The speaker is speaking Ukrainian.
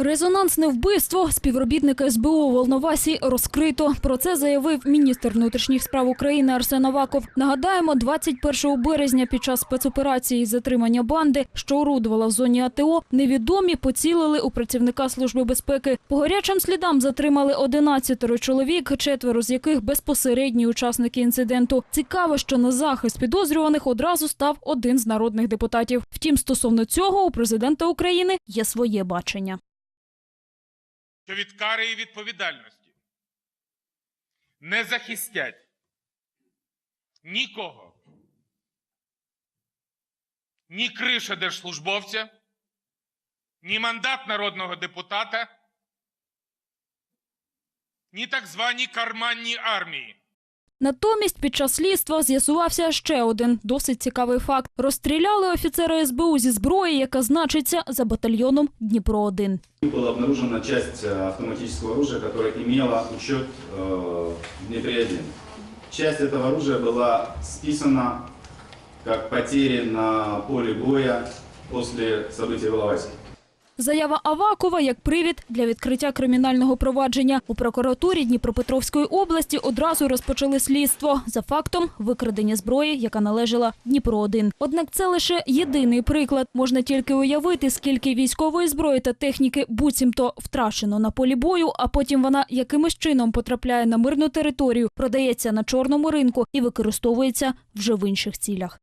Резонансне вбивство співробітника СБУ Волновасі розкрито. Про це заявив міністр внутрішніх справ України Арсен Аваков. Нагадаємо, 21 березня під час спецоперації затримання банди, що орудувала в зоні АТО, невідомі поцілили у працівника служби безпеки. По гарячим слідам затримали 11 чоловік, четверо з яких безпосередні учасники інциденту. Цікаво, що на захист підозрюваних одразу став один з народних депутатів. Втім, стосовно цього у президента України є своє бачення. Що від кари і відповідальності не захистять нікого, ні криша держслужбовця, ні мандат народного депутата, ні так звані карманні армії. Натомість під час слідства з'ясувався ще один досить цікавий факт: розстріляли офіцера СБУ зі зброї, яка значиться за батальйоном Дніпро 1 Была обнаружена часть э, автоматического оружия, которая имела учет э, в Днепре-1. Часть этого оружия была списана как потери на поле боя после событий в Иловайске. Заява Авакова як привід для відкриття кримінального провадження у прокуратурі Дніпропетровської області одразу розпочали слідство за фактом викрадення зброї, яка належала Дніпро 1 Однак це лише єдиний приклад. Можна тільки уявити, скільки військової зброї та техніки буцімто втрачено на полі бою, а потім вона якимось чином потрапляє на мирну територію, продається на чорному ринку і використовується вже в інших цілях.